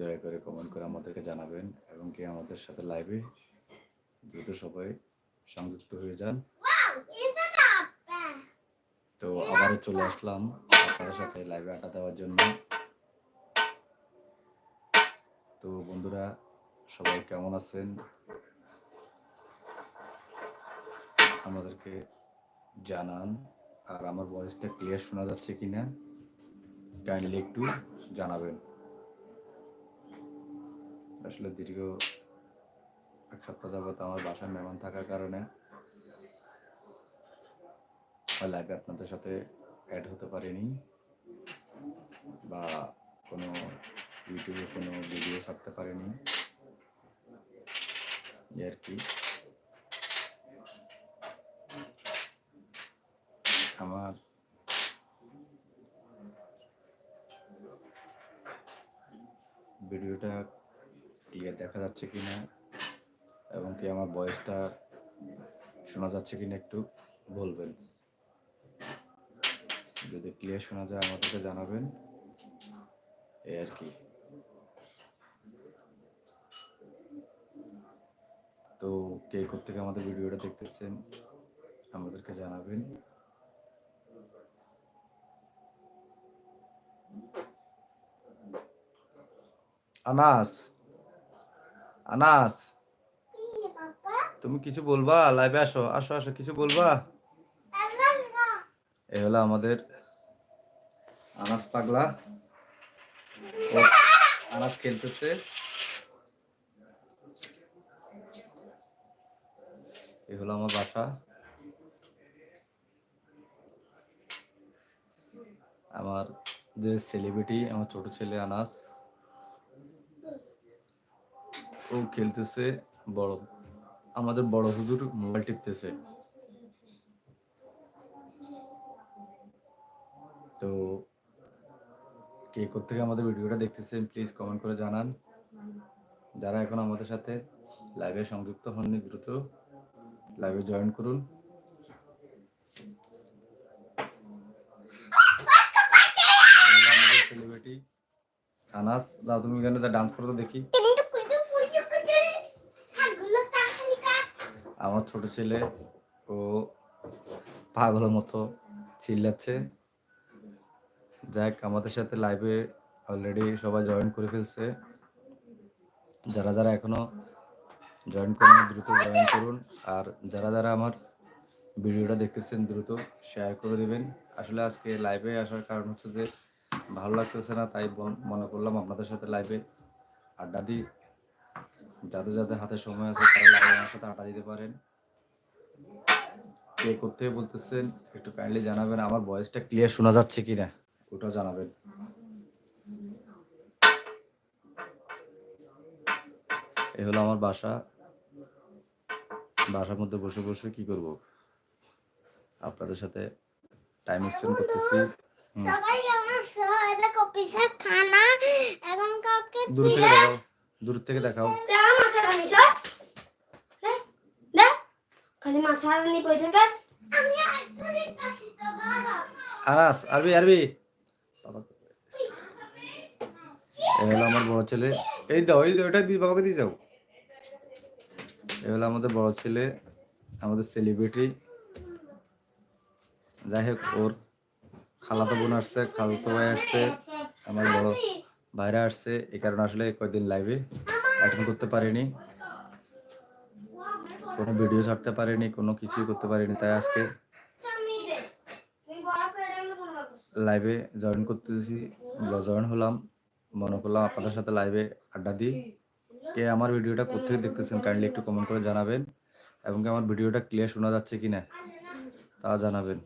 দয়া করে কমেন্ট করে আমাদেরকে জানাবেন এবং কি আমাদের সাথে লাইভে দ্রুত সবাই সংযুক্ত হয়ে যান। তো আবারও চলে আসলাম আপনাদের সাথে লাইভে আটা দেওয়ার জন্য। তো বন্ধুরা সবাই কেমন আছেন? আমাদেরকে জানান। আর আমার ভয়েসটা ক্লিয়ার শোনা যাচ্ছে কিনা কাইন্ডলি একটু জানাবেন। আসলে দীর্ঘ এক সপ্তাহ যাবত আমার বাসায় মেহমান থাকার কারণে লাইভে আপনাদের সাথে অ্যাড হতে পারিনি বা কোনো ইউটিউবে কোনো ভিডিও ছাড়তে পারিনি। আর কি। আমার ভিডিওটা ক্লিয়ার দেখা যাচ্ছে কি না? এবং কি আমার ভয়েসটা শোনা যাচ্ছে কি না একটু বলবেন। যদি ক্লিয়ার শোনা যায় আমাদেরকে জানাবেন। এই আর কি। তো কে থেকে আমাদের ভিডিওটা দেখতেছেন, আমাদেরকে জানাবেন। আনাস আনাস। তুমি কিছু বলবা? লাইভে আসো। আসো আসো কিছু বলবা? এ হলো আমাদের আনাস পাগলা। আনাস খেলতেছে। এ হলো আমার বাসা। আমার যে সেলিব্রিটি আমার ছোট ছেলে আনাস। ও খেলতেছে, বড়, আমাদের বড় হুজুর মোবাইল টিপতেছে। তো কে থেকে আমাদের ভিডিওটা দেখতেছেন প্লিজ কমেন্ট করে জানান। যারা এখন আমাদের সাথে লাইভে সংযুক্ত হননি, দ্রুত লাইভে জয়েন করুন। সেলিব্রিটি আনাস দাও তুমি এখানে ডান্স করতে দেখি। আমার ছোট ছেলে ও পাগলের মতো চিল্লাচ্ছে। যাক আমাদের সাথে লাইভে অলরেডি সবাই জয়েন করে ফেলছে। যারা যারা এখনও জয়েন করেন দ্রুত জয়েন করুন। আর যারা যারা আমার ভিডিওটা দেখতেছেন দ্রুত শেয়ার করে দেবেন। আসলে আজকে লাইভে আসার কারণ হচ্ছে যে ভালো লাগতেছে না তাই মনে করলাম আপনাদের সাথে লাইভে আড্ডা দিই। যাদের যাদের হাতে সময় আছে তারা লাইভে আমার সাথে আড্ডা দিতে পারেন। কে করতে বলতেছেন একটু কাইন্ডলি জানাবেন আমার ভয়েসটা ক্লিয়ার শোনা যাচ্ছে কিনা? ওটাও জানাবেন। এ হলো আমার বাসা। বাসার মধ্যে বসে বসে কি করব? আপনাদের সাথে টাইম স্পেন্ড করতেছি। সবাই কেমন আছো? এটা কপি খানা এখন কাউকে দূর থেকে দেখাও। আনাস আরবি আরবি। বাবা আমার বড় ছেলে। এই দাও এই দাও এটা দিয়ে বাবাকে দিয়ে যাও। এ হলো আমাদের বড় ছেলে আমাদের সেলিব্রিটি যাই হোক ওর খালাতো বোন আসছে খালাতো ভাই আসছে আমার বড় ভাইরা আসছে, এ কারণে আসলে কয়েকদিন লাইভে অ্যাটেন্ড করতে পারিনি। কোনো ভিডিও ছাড়তে পারিনি, কোনো কিছুই করতে পারিনি, তাই আজকে লাইভে জয়েন করতেছি জয়েন হলাম, মনে করলাম আপনাদের সাথে লাইভে আড্ডা দিই। কে আমার ভিডিওটা কোথেকে দেখতেছেন কাইন্ডলি একটু কমেন্ট করে জানাবেন, এবং কি আমার ভিডিওটা ক্লিয়ার শোনা যাচ্ছে কি না তা জানাবেন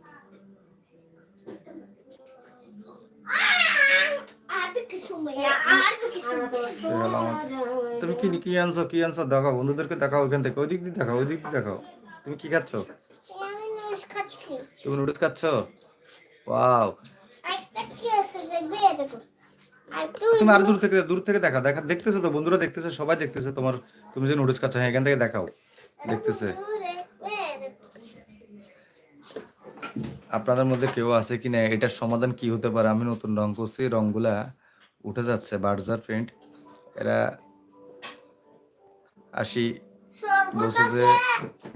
আর কি সময় আর কি সময় তো হলো আমার- তুমি কি কি আনছো? কি আনছো? দেখাও বন্ধুদেরকে দেখাও ওইখান থেকে। ওই দিক দিয়ে দেখাও ওই দিক দিয়ে দেখাও। তুমি কি খাচ্ছ? তুমি নুডলস খাচ্ছ? ওয়াও তুমি আরও দূর থেকে দূর থেকে দেখা দেখা দেখতেছে তো? বন্ধুরা দেখতেছে সবাই দেখতেছে তোমার তুমি যে নুডলস খাচ্ছ হ্যাঁ এখান থেকে দেখাও। দেখতেছে। আপনাদের মধ্যে কেউ আছে কি না এটার সমাধান কি হতে পারে? আমি নতুন রং করছি রংগুলা উঠে যাচ্ছে বার্জার পেন্ট এরা আসি বলছে যে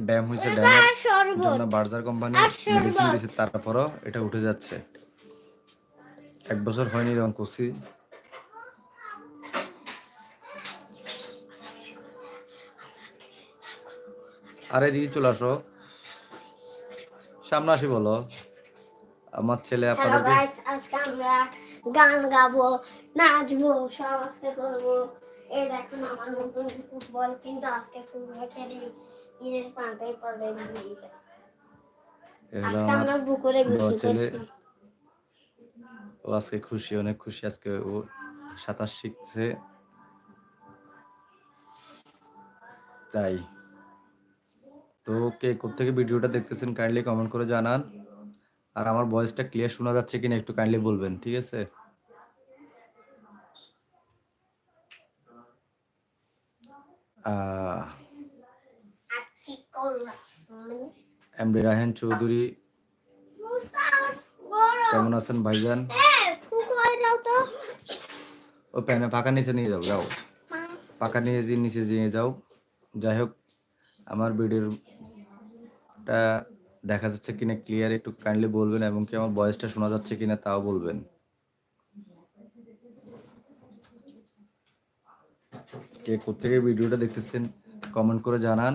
ড্যাম হয়েছে ড্যামের জন্য বার্জার কোম্পানি আর মেডিসিন দিয়েছে তারপরও এটা উঠে যাচ্ছে। এক বছর হয়নি রং করছি। আরে দিদি চলে আসো। সামনে আসি বলো। আমার ছেলে আজকে আমরা গান গাবো নাচবো সব আজকে করব। এই দেখুন আমার নতুন ফুটবল কিন্তু আজকে ফুটবল খেলি। আজকে আমার আমরা গোসল করছি। ও আজকে খুশি অনেক খুশি আজকে। ও সাঁতার শিখছে। তাই। তো কে কোথেকে ভিডিওটা দেখতেছেন কাইন্ডলি কমেন্ট করে জানান। আর আমার ভয়েসটা ক্লিয়ার শোনা যাচ্ছে কিনা একটু কাইন্ডলি বলবেন, ঠিক আছে? এমডি রাহেন চৌধুরী, কেমন আছেন ভাইজান? ও প্যানে পাকা নিচে নিয়ে যাও যাও। পাকা নিয়ে নিচে নিয়ে যাও। যাই হোক, আমার ভিডিওটা দেখা যাচ্ছে কিনা ক্লিয়ার একটু কাইন্ডলি বলবেন এবং কি আমার ভয়েসটা শোনা যাচ্ছে কিনা তাও বলবেন। কে কোথেকে ভিডিওটা দেখতেছেন কমেন্ট করে জানান।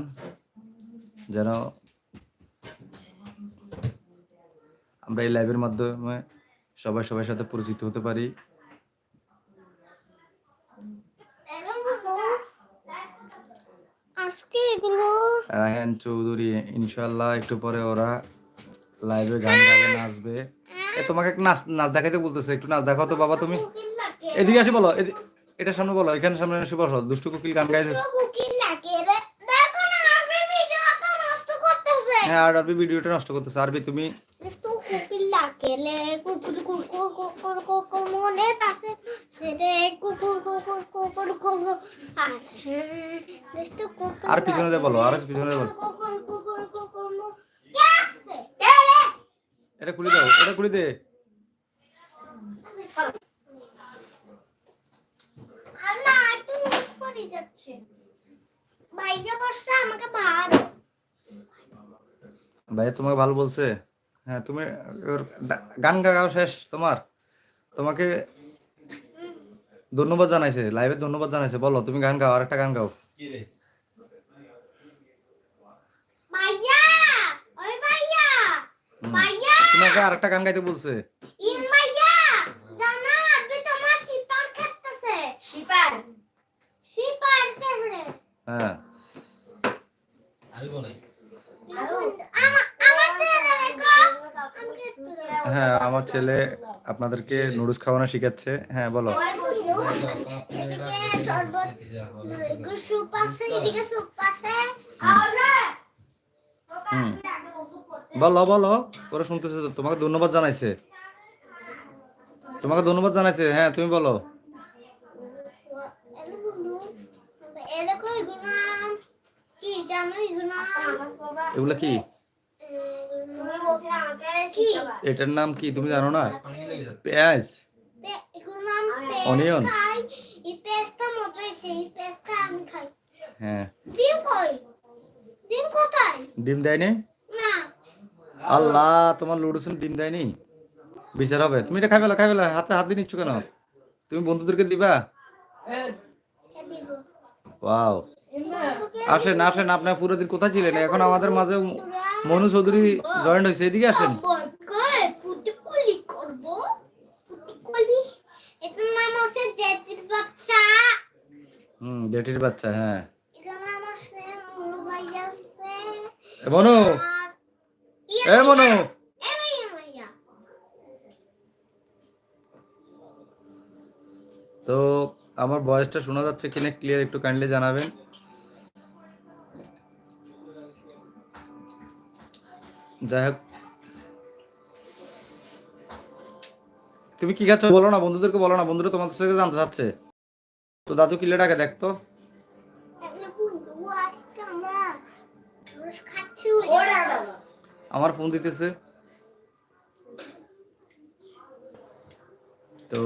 যেন আমরা এই লাইভের মাধ্যমে সবাই সবার সাথে পরিচিত হতে পারি এরকম বলো। আজকে এগুলো? রায়হান চৌধুরী ইনশাল্লাহ একটু পরে ওরা লাইভে গান গাবে নাচবে। এ তোমাকে একটু নাচ নাচ দেখাইতে বলতেছে একটু নাচ দেখাও তো বাবা তুমি। এদিকে আসে বলো এটা সামনে বলো এখানে সামনে এসে বসো দুষ্টু কোকিল গান গাইছে। হ্যাঁ আর আরবি ভিডিওটা নষ্ট করতেছে। আরবি তুমি তো কুকিল লাগে কুকুর কুকুর কুকুর কুকুর মনে পাশে আর পিছনে দিয়ে বলো আর পিছনে দিয়ে বলো? এটা খুলে দাও এটা খুলে দে। ভাই তোমাকে ভালো বলছে। হ্যাঁ তুমি গান গাও শেষ তোমার। তোমাকে ধন্যবাদ জানাইছে লাইভে ধন্যবাদ জানাইছে। বলো তুমি গান গাও আরেকটা গান গাও। তোমাকে আরেকটা গান গাইতে বলছে। ইন ভাইয়া! জানো আপনি তোমার সিপার খেতেছে শিপার সিপার কেমনে হ্যাঁ আমার আমার ছেলে দেখো আমাকে একটু দাও। হ্যাঁ আমার ছেলে আপনাদেরকে নুডলস খাওয়ানো শিখাচ্ছে। হ্যাঁ বলো। বলো বলো। ওরা শুনতেছে তো। তোমাকে ধন্যবাদ জানাইছে। তোমাকে ধন্যবাদ জানাইছে। হ্যাঁ তুমি বলো। এগুলা কি তুমি বলছিলে আমাকে কি? শিখাবা এটার নাম কি তুমি জানো না? পেঁয়াজ। খাই। হ্যাঁ। ডিম কই? ডিম কোথায়? ডিম দেয়নি? না। আল্লাহ তোমার লুডুসন ডিম দেয়নি? বিচার হবে। তুমি এটা খাই ফেলো খাই হাতে হাত দিয়ে নিচ্ছ কেন? তুমি বন্ধুদেরকে দিবা? এ ওয়াও। আসেন আসেন, আপনার পুরো দিন কোথায় ছিলেন? এখন আমাদের মাঝে মনু চৌধুরী জয়েন্ট হয়েছে। এদিকে আসেন। হুম, জেঠির বাচ্চা হ্যাঁ। মনু। এ, মনু। তো, আমার ভয়েসটা শোনা যাচ্ছে কিনা ক্লিয়ার একটু কাইন্ডলি জানাবেন। যাই হোক। তুমি কি খাচ্ছ? বলো না বন্ধুদেরকে বলো না বন্ধুরা তোমাদের থেকে জানতে চাচ্ছে। তো দাদু কিলে ডাকে দেখতো আমরা ফোন দিতেছে। তো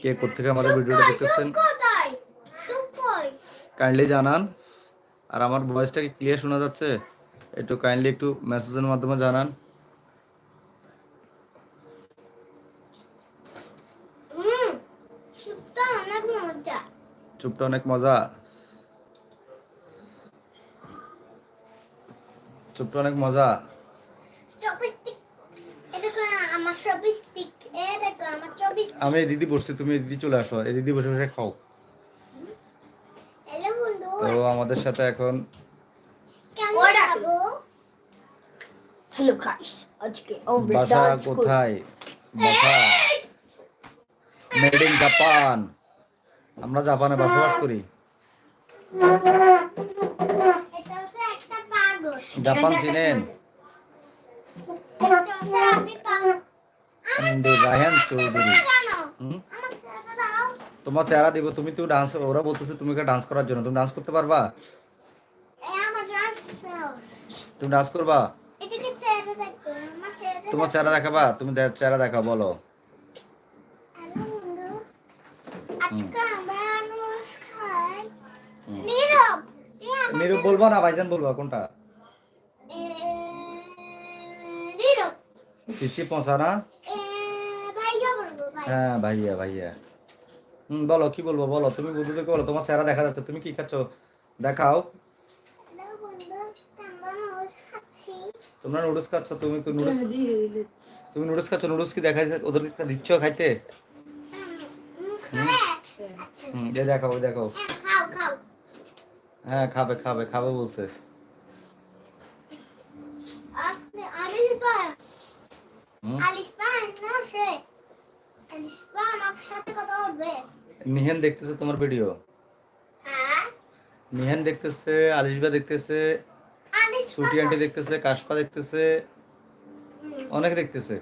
কে কোথেকে আমাদের ভিডিওটা দেখতেছেন? কাইন্ডলি জানান। আর আমার ভয়েসটা কি ক্লিয়ার শোনা যাচ্ছে? একটু কাইন্ডলি একটু মেসেজের মাধ্যমে জানান। চুপটা অনেক মজা। চুপটা অনেক মজা। আমি দিদি বসছি তুমি দিদি চলে আসো। এই দিদি বসে বসে খাও। তো আমাদের সাথে এখন কেমন ওরা- খাব হ্যালো গাইস আজকে আমরা ডান্স করব কোথায়? বাসা। মেড ইন জাপান আমরা জাপানে বসবাস করি। এটা হচ্ছে একটা পাগল। জাপান চিনেন চৌধুরী তোমার চেহারা দিব তুমি তো ডান্স ওরা বলতেছে তুমি ডান্স করার জন্য। তুমি ডান্স করতে পারবা? এ আমার ডান্স তুমি ডান্স করবা এটাকে চেহারা দেখো আমার চেহারা তোমার চেহারা দেখাবা তুমি চেহারা দেখা বলো। নীরব বলবা না ভাইজান বলবা কোনটা? চিচি পৌঁছা না? হ্যাঁ ভাইয়া ভাইয়া। হুম বলো কি বলব বলো তুমি বন্ধুদেরকে বলো তোমার চেহারা দেখা যাচ্ছে তুমি কি খাচ্ছ? দেখাও হ্যালো বন্ধু আমরা নুডলস খাচ্ছি তোমরা নুডলস খাচ্ছ তুমি তো নুডলস তুমি নুডলস খাচ্ছ নুডলস কি দেখাই ওদেরকে দিচ্ছ খাইতে? হুম, দেখাও দেখাও। হ্যাঁ, খাও খাও হ্যাঁ খাবে খাবে খাবে বলছে। নিহেন দেখতেছে তোমার ভিডিও? হ্যাঁ। নিহেন দেখতেছে আলিশবা দেখতেছে। ছুটি আন্টি দেখতেছে কাশপা দেখতেছে অনেক দেখতেছে।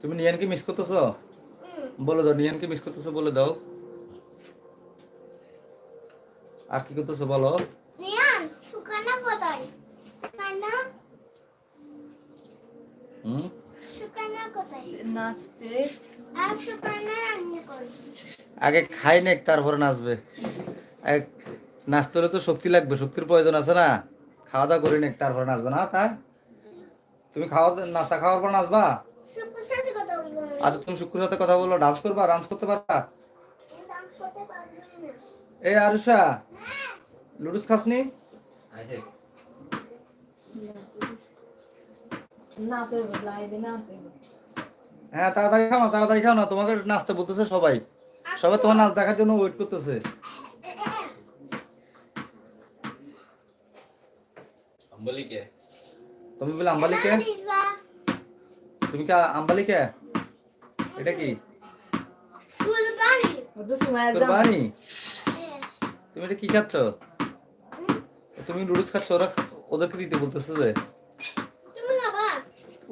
তুমি নিহানকে মিস করতেছো? বলে দাও নিহানকে মিস করতেছো বলে দাও। আর কি করতেছো বলো? নিয়ান সুকানা কোথায়? সুকানা? হুম? সুকানা কোথায়? নাচতে। আগে খাই নেক, তারপরে নাচবে। এক নাচতে হলে তো শক্তি লাগবে, শক্তির প্রয়োজন আছে না। খাওয়া দাওয়া করে নেক, তারপরে নাচবে। না তা তুমি খাওয়া নাস্তা খাওয়ার পর নাচবা? আচ্ছা তুমি শুক্রের সাথে কথা বলো ডান্স করবা ডান্স করতে পারবা? এই আরুষা লুডুস খাসনি? নাচে লাইভে নাচে হ্যাঁ তাড়াতাড়ি খাও না তাড়াতাড়ি খাও না তোমাকে নাচতে বলতেছে সবাই। সবাই তোমার নাচ দেখার জন্য ওয়েট করতেছে। আম্বালিকে? তুমি বলে আম্বালিকে? তুমি কি আম্বালিকে? এটা কি? তোর বাড়ি তুমি এটা কি খাচ্ছ? তুমি নুডলস খাচ্ছ ওরা ওদেরকে দিতে বলতেছে যে।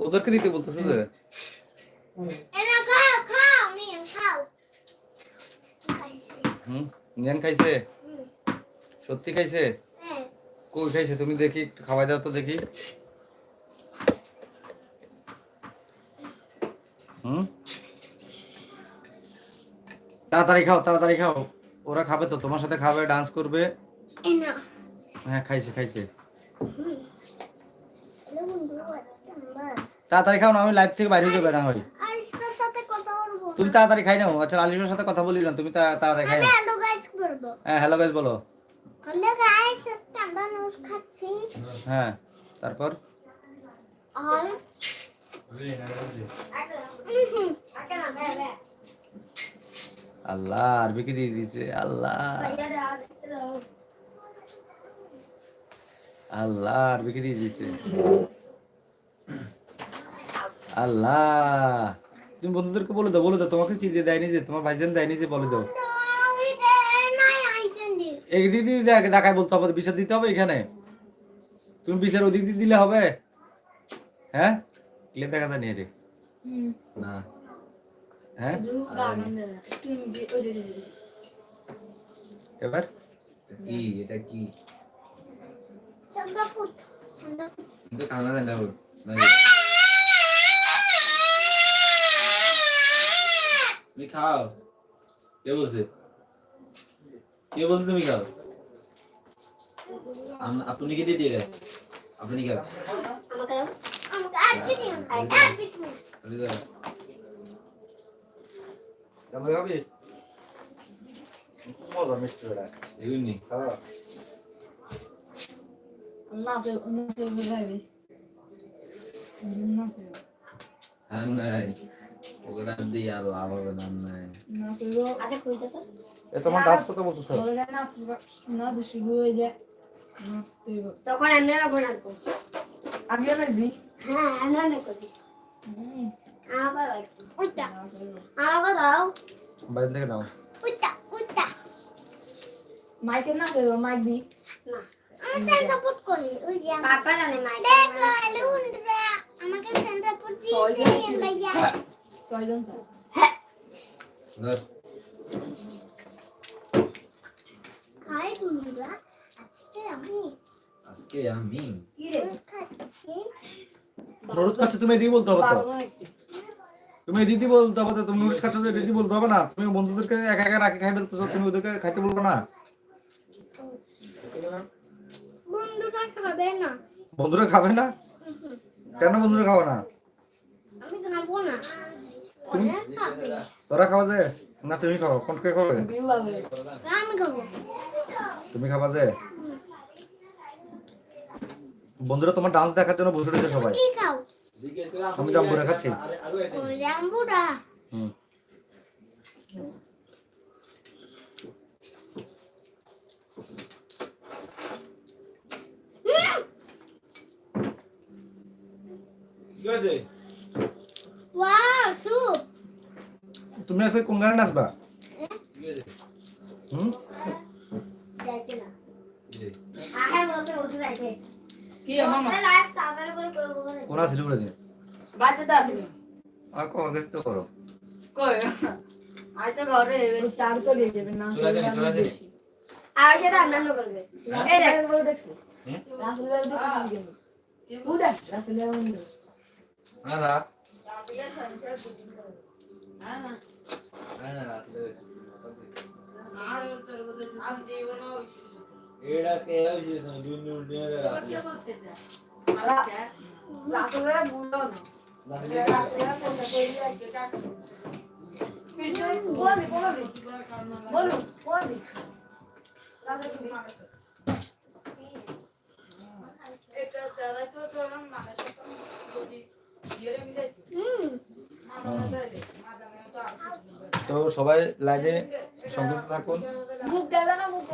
ওদেরকে দিতে বলতেছে যে। খাইছে হুম? জ্ঞান খাইছে? সত্যি খাইছে? হ্যাঁ। কই খাইছে? তুমি দেখি একটু খাওয়াই দাও তো দেখি। হুম? তাড়াতাড়ি খাও তাড়াতাড়ি খাও। ওরা খাবে তো তোমার সাথে খাবে ডান্স করবে। হ্যাঁ খাইছে খাইছে। তাড়াতাড়ি খাও না আমি লাইভ থেকে বাইরে হয়ে যাবে না হয় আলিসের সাথে কথা বলব তুমি তাড়াতাড়ি খাই নাও। আচ্ছা আলিশের সাথে কথা বলি না তুমি তাড়াতাড়ি খাই নাও। হ্যালো গাইস করব। হ্যাঁ হ্যালো গাইজ বলো। হ্যালো গাইস আজকে আমরা নুডলস খাচ্ছি। হ্যাঁ তারপর? আর আল্লাহ আরবি কি দিয়ে দিছে আল্লাহ। আল্লাহ আরবি কি দিয়ে দিছে। আল্লাহ। তুমি বন্ধুদেরকে বলে দাও বলে দাও তোমাকে কি দিয়ে দেয়নি যে? তোমার ভাইজান দেয়নি যে বলে দাও। এই দিদি দেখ- দেখায় বলতে হবে বিচার দিতে হবে এখানে। তুমি বিচার ওদিক দিয়ে দিলে হবে। হ্যাঁ? ক্লিয়ার দেখা যায় রে না। হ্যাঁ? এবার? কি? এটা কি কিন্তু খানা দেয় না ওর। না, তুমি খাও কে বলছে কে বলছে তুমি আপনি কি দিয়ে দিয়ে আপনি খাও মজা মিষ্টি ওটা এগুলি লাইবে নাচে আর নাই ওটা দিয়ে আর লাভ হবে না নাই। আচ্ছা কইতে তো। এ তোমার ডান্স করতে বলছো স্যার নাচ নাচ শুরু হয়ে যায়। তখন আমরা বানাবো আমিও নাচবি হ্যাঁ আমরা আমাকে দাও। বাইরে থেকে মাইক দি। না আমি সেন্টা করি। ওই যে পাপা জানে মাই দেখো লুন্ডরা আমাকে সেন্টা পুট দিয়েছে ভাইয়া। ছয়জন স্যার। ধর। হাই লুন্ডরা আজকে আমি আজকে আমি কি? রে রোজ খাচ্ছি তুমি এদিকে বলতে হবে তো। তুমি দিদি বলতে হবে তো তুমি নুডলস খাচ্ছ তো দিদি বলতে হবে না। তুমি বন্ধুদেরকে একা একা রাখি খাই ফেলতেছো তুমি ওদেরকে খাইতে বলব না। বন্ধুরা খাবে না। বন্ধুরা খাবে না? কেন বন্ধুরা খাবে না? আমি খাব না। তুমি- তোরা খাওয়া যে? না তুমি খাও। কোন কে খাবে? তুমি খাবা যে? বন্ধুরা তোমার ডান্স দেখার জন্য বসে রয়েছে সবাই। কি খাও? আমি জাম্বুরা খাচ্ছি। ওই জাম্বুরা। হুম। কি হয়েছে ওয়াও সুপ তুমি আজকে কোন গানে নাচবা? কি হয়েছে হুম কোন দিন বাজে দাদি আর কো গেছ তো করো। কই? আজ তো ঘরে। টান যাবে না চলে আসেনি, চলে আসেনি। আর সেটা আমরা করবে। এই দেখ। বলে দেখছিস হুম? দেখছিস কেন ও দেখ রাসেল ভাই মন্দির না না এটা দাদা তো তোর মানে যদি ইয়ে মিলে হুম। মামা দাদা মাদামে তো সবাই লাইনে সংযুক্ত থাকুন। মুখ না মুখ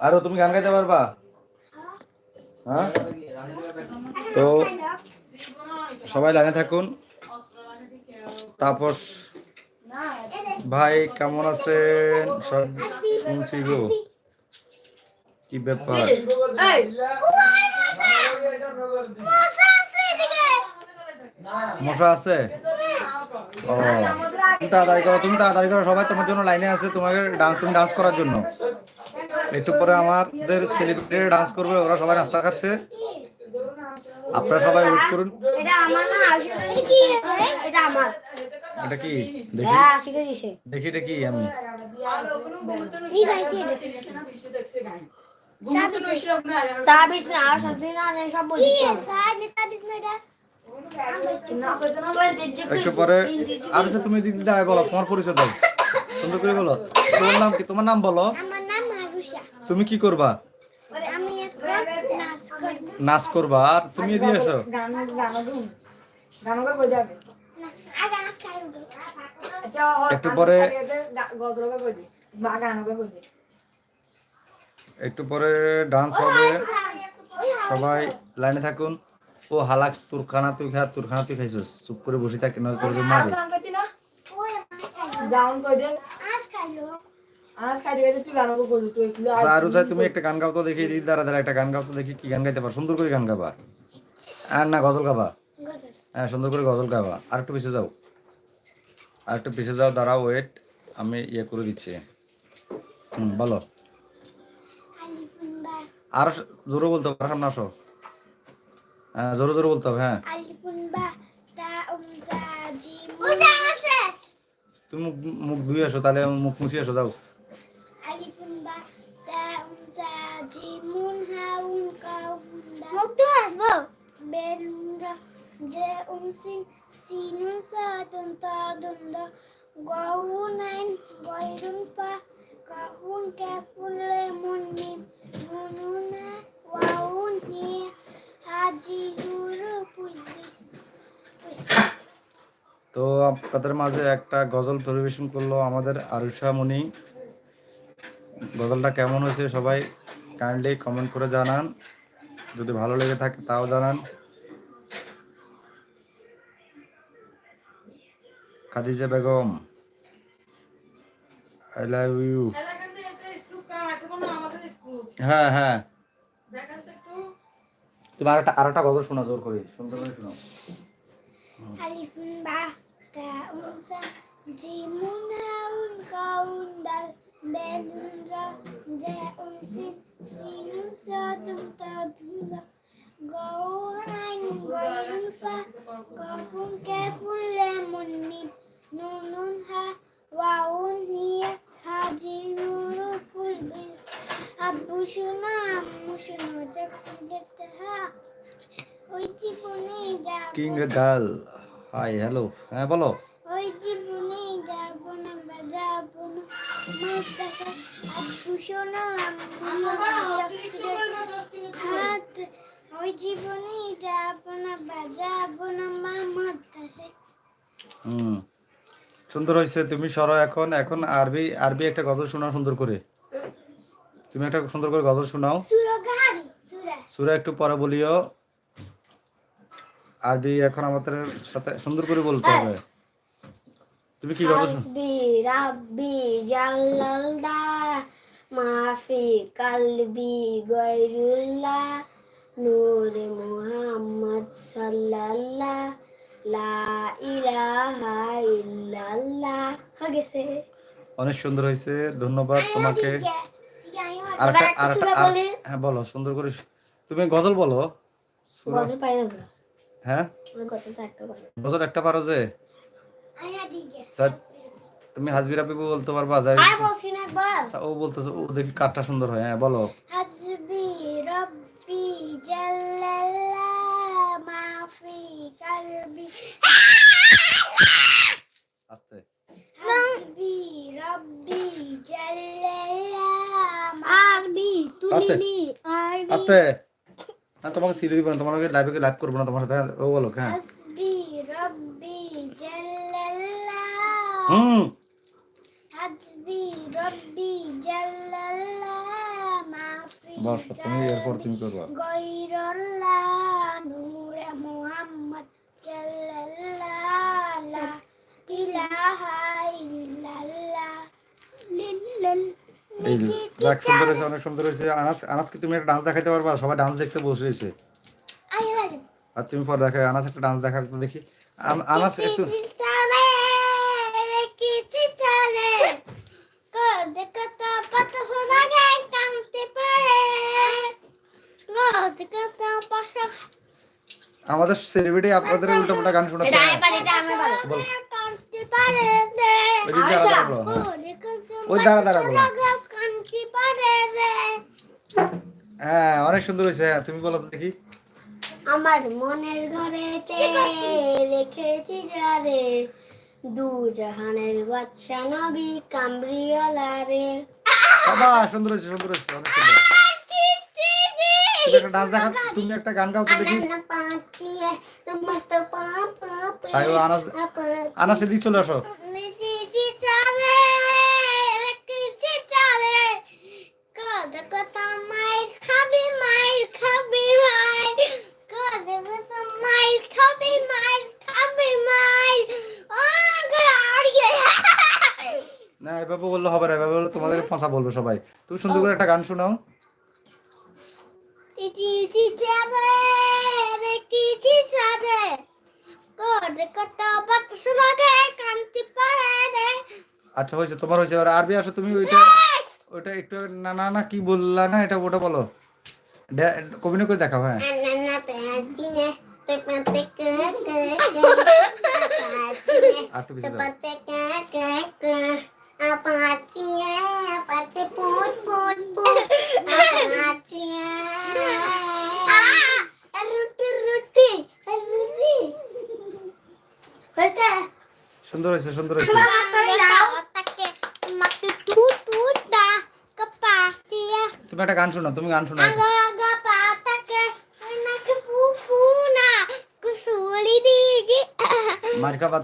আরও তুমি গান গাইতে পারবা? হ্যাঁ? তো সবাই লাইনে থাকুন। তাপস ভাই কেমন আছেন? শুনছি গো। কি ব্যাপার? মশা আছে? ও তাড়াতাড়ি করো তুমি তাড়াতাড়ি করো সবাই তোমার জন্য লাইনে আছে তোমাকে ডান্স তুমি ডান্স করার জন্য। একটু পরে আমাদের সেলিব্রিটি ডান্স করবে ওরা সবাই নাস্তা খাচ্ছে। আপনারা সবাই ওয়েট করুন। এটা আমার না আসলে কি এটা আমার। এটা কি? দেখি। হ্যাঁ শিখে দিছে দেখি এটা কি আমি। আর ওগুলো ঘুমোতে এই গাইছে এটা। তাবিজ না আর সব না একটু পরে আর তুমি দিদি দাঁড়ায় বলো তোমার পরিচয় দাও। সুন্দর করে বলো। তোমার নাম কি? তোমার নাম বলো। আমার নাম মারুষা তুমি কি করবা? আমি একটা নাচ করব। নাচ করবা। আর তুমি এদিকে এসো। গান গান গুন গান আচ্ছা একটু পরে- গজল কই দি বা গান কই দি একটু পরে ডান্স হবে। সবাই লাইনে থাকুন। ও হালাক তোর খানা তুই খা তোর খানা তুই খাইছিস। চুপ করে বসে থাকি নয় করে দিই মারি। গান কইতি না? চাই তুমি একটা গান গাও তো দেখি দিদি দাঁড়া দাঁড়া একটা গান গাও তো দেখি কি গান গাইতে পারো? সুন্দর করে গান গাবা। আর না গজল গাবা। হ্যাঁ সুন্দর করে গজল গাবা। আর একটু পিছিয়ে যাও। আর একটু পিছিয়ে যাও দাঁড়াও ওয়েট আমি ইয়ে করে দিচ্ছি। হুম বলো। আর জোরে বলতে হবে আর সামনে আসো। হ্যাঁ জোরে জোরে বলতে হবে হ্যাঁ। তুমি মুখ মুখ ধুয়ে আসো তাহলে মুখ মুছিয়ে আসো যাও। মুন মুখ তো আসব? বেরুন্ডা যে গউনাইন গয়রুন পা তো আপনাদের মাঝে একটা গজল পরিবেশন করল আমাদের আরুষা মণি গজলটা কেমন হয়েছে সবাই কাইন্ডলি কমেন্ট করে জানান। যদি ভালো লেগে থাকে তাও জানান। Khadija Begum. I love you হ্যাঁ হ্যাঁ। তুমি আর একটা। আর একটা আরেকটা গজল শোনা জোর করে সুন্দর করে শোনাও Alif ba ta unsa jimuna king girl hi hello হ্যাঁ বলো। ওই জীবনে যাব না যাব না। মাদ্রাসা শোনো হাত ওই জীবনে যাব না যাব না মা হুম। সুন্দর হয়েছে তুমি সরো এখন। এখন আরবি আরবি একটা গজল শোনাও সুন্দর করে। তুমি একটা সুন্দর করে গজল শোনাও। সুরা গাড়ি সুরা। সুরা একটু পরে বলিও। আরবি এখন আমাদের সাথে সুন্দর করে বলতে হবে। তুমি কি গজল হাসবি রাব্বি জাল্লাল্লাহ মাফি কালবি গৈরুল্লাহ নূরে মুহাম্মদ সাল্লাল্লাহ লা ইলাহা ইল্লাল্লাহ। হয়ে গেছে। অনেক সুন্দর হয়েছে ধন্যবাদ তোমাকে। আর আরেকটা আরেকটা। হ্যাঁ বলো সুন্দর করে তুমি গজল বলো। গজল পাই না। হ্যাঁ? গজলটা একটা পারো যে। স্যার তুমি হাজবি রাব্বি বলতে পারবা যাই ও বলতেছে ও দেখি কাঠটা সুন্দর হয় হ্যাঁ বলো। রব্বি জাল্লাল্লাহ মাফি কালবি। আস্তে। হাসবি রব্বি জাল্লাল্লাহ আরবি তুলিনি আস্তে। না তোমাকে সিরি দিব না তোমাকে লাইভে লাইভ করব না তোমার সাথে ও বলো হ্যাঁ। হাসবি রব্বি জাল্লাল্লাহ। হুম। হাসবি রব্বি জাল্লাল্লাহ মাফি বস তুমি এরপর তুমি করবা। গৈরল্লাহ নূরে মুহাম্মদ জাল্লাল্লাহ লা ইলাহা ইল্লাল্লাহ লিল্লাল এই যাক সুন্দর হয়েছে অনেক সুন্দর হয়েছে। আনাস আনাসকে তুমি একটা ডান্স দেখাইতে পারবা? সবাই ডান্স দেখতে বসে রয়েছে। আর তুমি পরে দেখাই আনাস একটা ডান্স দেখা তো দেখি। আনাস একটু আমাদের সেলিব্রিটি আপনাদের উল্টো পাল্টা গান শোনাচ্ছে। ওই দাঁড়া দাঁড়া বলো হ্যাঁ। কদ কত ওই দাঁড়া দাঁড়া বলো কামতে পারে রে হ্যাঁ অনেক সুন্দর হয়েছে হ্যাঁ তুমি বলো তো দেখি। আমার মনের ঘরেতে রেখেছি যারে দু জাহানের বাচ্চা নবী কামরিওয়ালা রে বাবা সুন্দর হয়েছে সুন্দর হয়েছে অনেক সুন্দর। তুমি একটা ডান্স দেখা তুমি একটা গান গাও তো দেখি। আনাস এদিক চলে আসো মিছি চলে কিছু চলে কদ কত মাইর খাবি মাইর খাবি মাইর কদ কত মাইর খাবি মাইর খাবি মাইর ও গাড়িয়ে না এভাবে বললে হবে না এভাবে বললে তোমাদের ফাঁসা বলবে সবাই। তুমি সুন্দর করে একটা গান শোনাও। কিছু চলে কিছু চলে তোর কত বাতাস লাগে কান্তি পারে রে আচ্ছা হয়েছে তোমার হয়েছে। এবার আরবি আসো তুমি ওইটা ওইটা একটু না না না কি বললা না এটা ওটা বলো। কবিনে করে দেখাও হ্যাঁ। আনানাতে আছিয়ে রুটি রুটি রুটি। হয়েছে? সুন্দর হয়েছে সুন্দর হয়েছে। তুমি একটা গান শোনো তুমি গান শোনো কুসুলি দিগি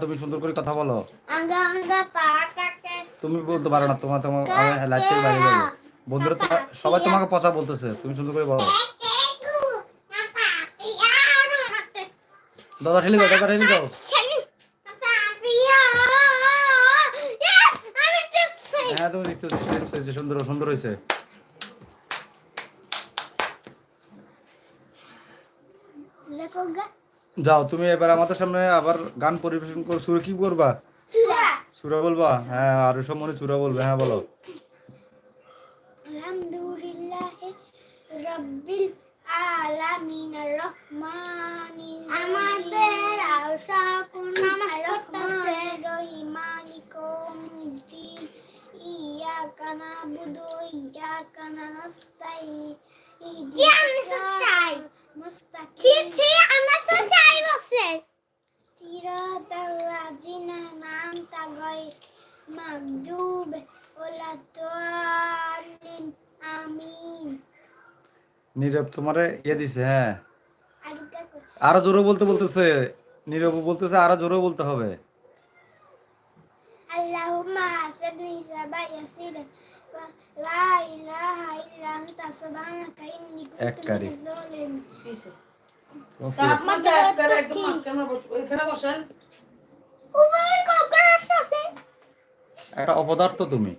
তুমি সুন্দর করে কথা বলো। আগা আগা পাতাকে তুমি বলতে পারো না, তোমার তোমার থেকে বাইরে যাব। বন্ধুরা সবাই তোমাকে পচা বলতেছে, তুমি সুন্দর করে বলো। দাদা ঠেলে দাদা ঠেলে দাও। হ্যাঁ তুমি সুন্দর সুন্দর হয়েছে। যাও, তুমি এবার আমাদের সামনে আবার গান পরিবেশন করো সুরে কি করবা? সুরা বলবা? হ্যাঁ আর সব মনে চূড়া বলবে হ্যাঁ বলো। আলহামদুলিল্লাহ রব্বিল আলামিন রহমানির আমাদের আশা আমার রহিমানিকুমদ্দিন ইয়াকা নাবুদু ইয়াকা নাস্তাইন আমি সচ্চাই? মুস্তাকিম আমরা তো চাই বসে। সিরাতাল্লাযিনা নামতা গায়র মাগদুব ওয়ালাদ-দাল্লিন আমিন। নীরব তোমারে ইয়ে দিছে হ্যাঁ। আরও জোরে বলতে বলতেছে নীরব বলতেছে আরও জোরে বলতে হবে। আল্লাহুম্মা হাসিবনি সাবা ইয়াসিরান ওয়া লা ইলাহা ইল্লা আনতা সুবহানাকা ইন্নী কুনতু মিনাজ জালিমিন? তাপমাত্রা একদম মাঝখানে বস- ওইখানে বসেন। একটা অপদার্থ তুমি।